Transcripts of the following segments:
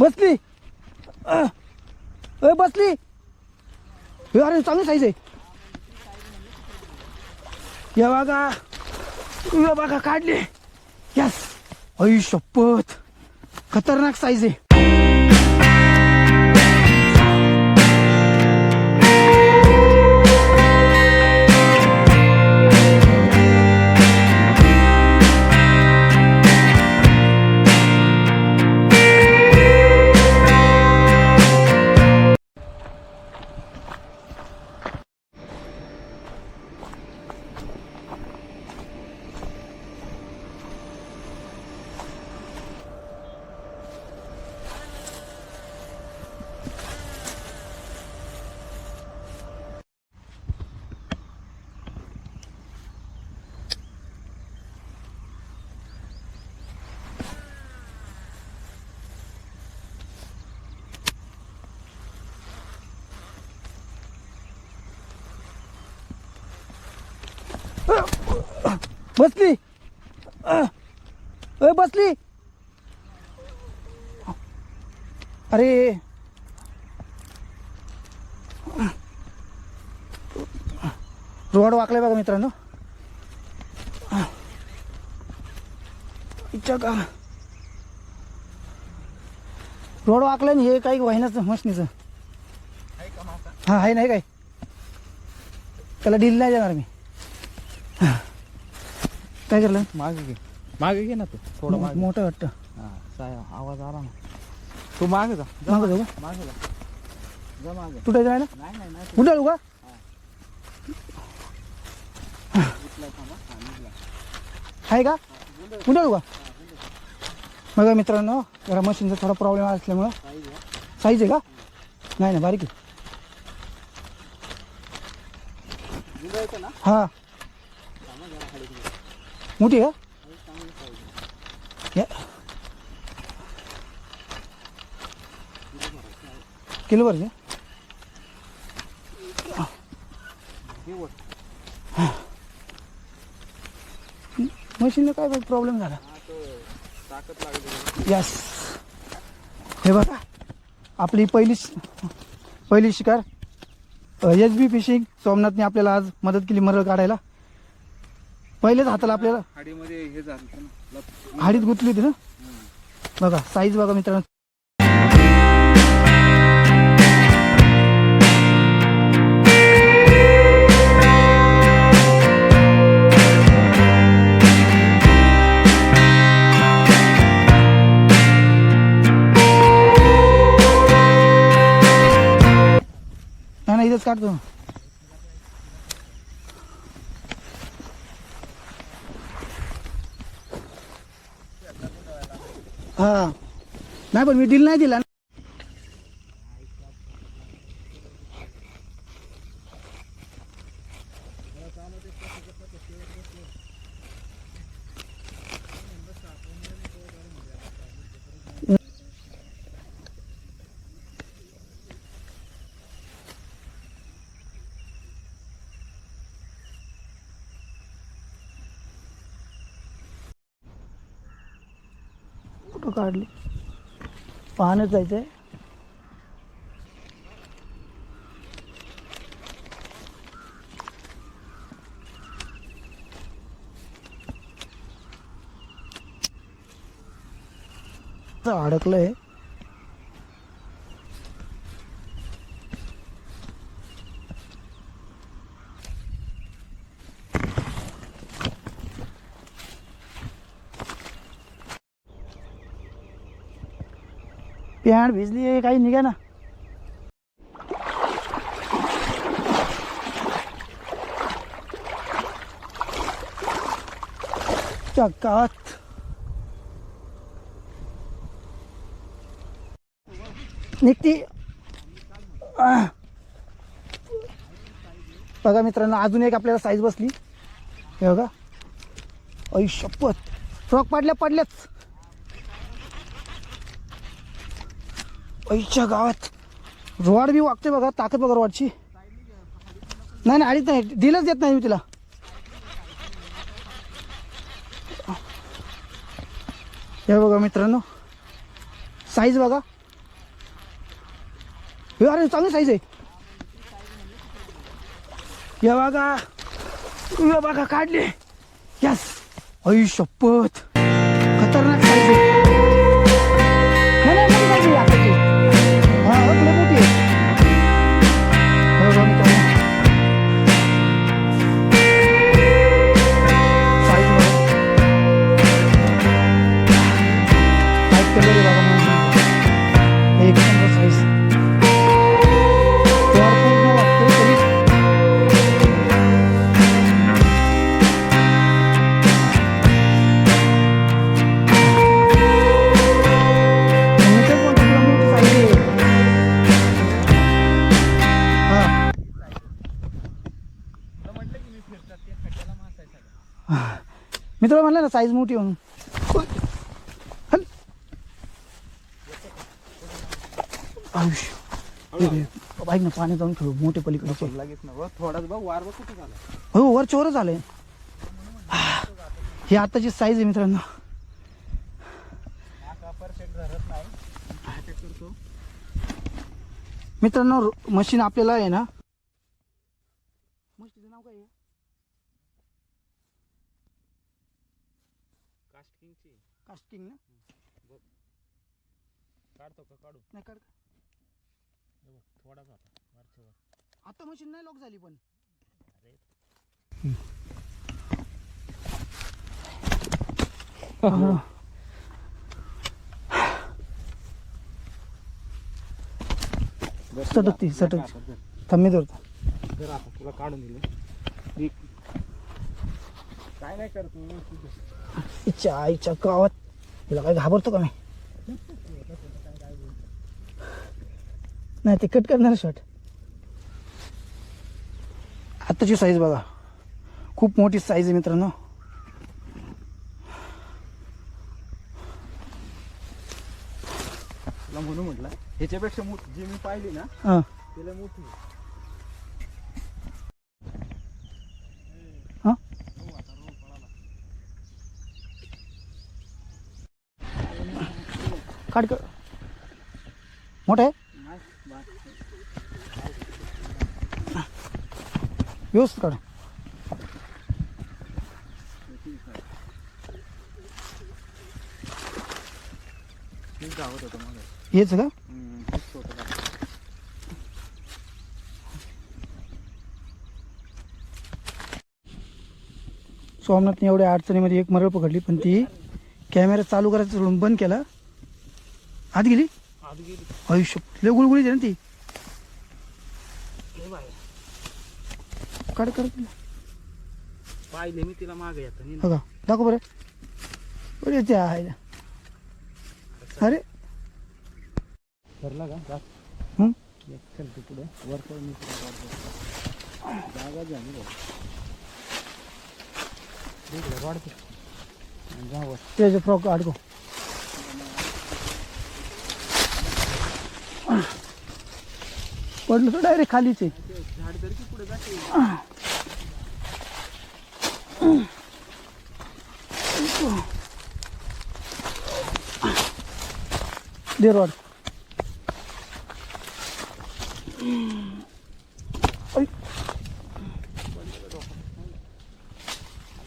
बसली. अ, बसली. अरे चांगली साईज आहे. या बागा या बागा काढली. यस अई शपथ. खतरनाक साईज आहे. बसली. अ, बसली. अरे. रोड वाकलाय बघा मित्रांनो. इच्छा का? रोड वाकलाय ना हे काही वाहिनाचं मशनीचं. हा आहे नाही काय त्याला डील नाही देणार मी. काय करलं मागे घे. मागे घे ना तू. थोडं मागे. मोठं वाटतं. हा साया आवाज आला ना. तू मागे जा. जा मागं जाऊ का? मागे. जा. जा मागे. तुटायचं ना नाही नाही का? आहे का? उडालू का? बघा मित्रांनो जरा मशीनचा थोडा प्रॉब्लेम असल्यामुळं साईज आहे का? नाही नाही बारीक आहे. ना? हा. मोठी का या. किलो भरचे हे वर. मशीनला काय प्रॉब्लेम झाला यस हे बघा आपली पहिली पहिली शिकार एच बी फिशिंग सोमनाथने आपल्याला आज मदत केली मरळ काढायला. पहिलेच हाताला आपल्याला. खाडीमध्ये हे झालं होतं ना लप- हाडीत गुंतली होती ना? बघा साईज बघा मित्रांनो. नाही नाही इथंच काढतो हा नाही पण मी डील नाही दिला. फोटो काढले. पाहण्यात जायचंय. अडकलंय. पॅन्ट भिजली आहे काही निघा ना. चकात. निघती. बघा मित्रांनो अजून एक आपल्याला साईज बसली. हे बघा. ऐ शपथ. फ्रॉक पाडल्या पडल्याच. ऐच्या गावात. रॉड बी वागते बघा ताकद बघा रॉडची नाही नाही अडीच नाही दिलंच देत नाही मी तिला. हे बघा मित्रांनो साईज बघा. हे अरे चांगली साईज आहे. या बघा या बघा काढले. यस ऐ शपथ. खतरनाक साईज आहे. मी तुला म्हणलं ना साईज मोठी म्हणून. हे. ऐक ना पाणी जाऊन खेळू मोठे पलीकडचे लगेच ना थोडाच बघ वार बघ कुठे झाला हो वर ही. आताची साईज आहे मित्रांनो. मित्रांनो मशीन आपल्याला आहे ना मशीनचं नाव काय आहे कास्टिंगची कास्टिंग ना काढतो का? काढू. नाही काढ. हे बघ थोडाच वरच्यावर आता. मशीन नाही लॉक झाली पण. हा. सटकती, सटकती. थांबी धरतो. जर आता तुला काढून दिलं. काय नाही करत. इच्छा आईच्या गावात. तिला काय घाबरतो का मी? नाही ते कट करणार शॉट आताची साईज बघा. खूप मोठी साईज आहे मित्रांनो. म्हणून म्हटलं ह्याच्यापेक्षा मोठी जी मी पाहिली ना हां. त्याला मोठी काढ कर मोठं आहे? व्यवस्थित काढ हेच का? का. सोमनाथने एवढ्या अडचणीमध्ये एक मरळ पकडली पण ती कॅमेरा चालू करायचं सोडून बंद केला. आत गेली? आत गेली. आयुष्य लय गुळगुळीत आहे ना ती. बाय काढ कर पाहिले मी तिला मागे येतं बघा दाखव बरं. बरं ते आहे अरे. ठरला का? हं? चलते पुढे. वर मी तुला काढतो जागा झाली बघ. इकडे वाढते. आणि जा वर. त्याचे फ्रॉक अडको पडलं तर डायरेक्ट खालीच आहे. देरवाड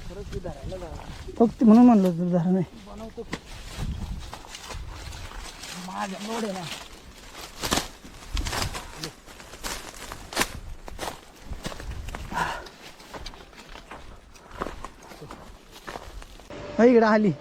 खरंच फक्त म्हणून म्हणलं तर झालं नाही. बनवतो. माझ्या लोड आहे ना ऐ, इकडं आली.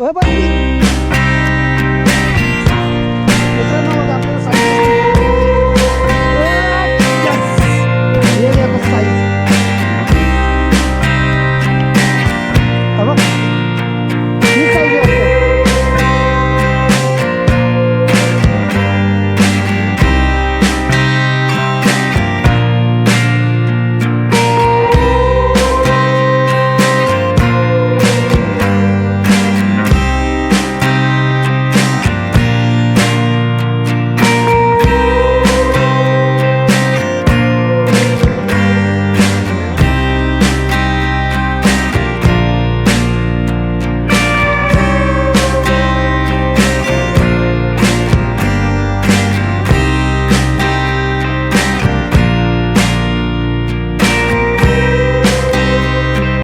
O by.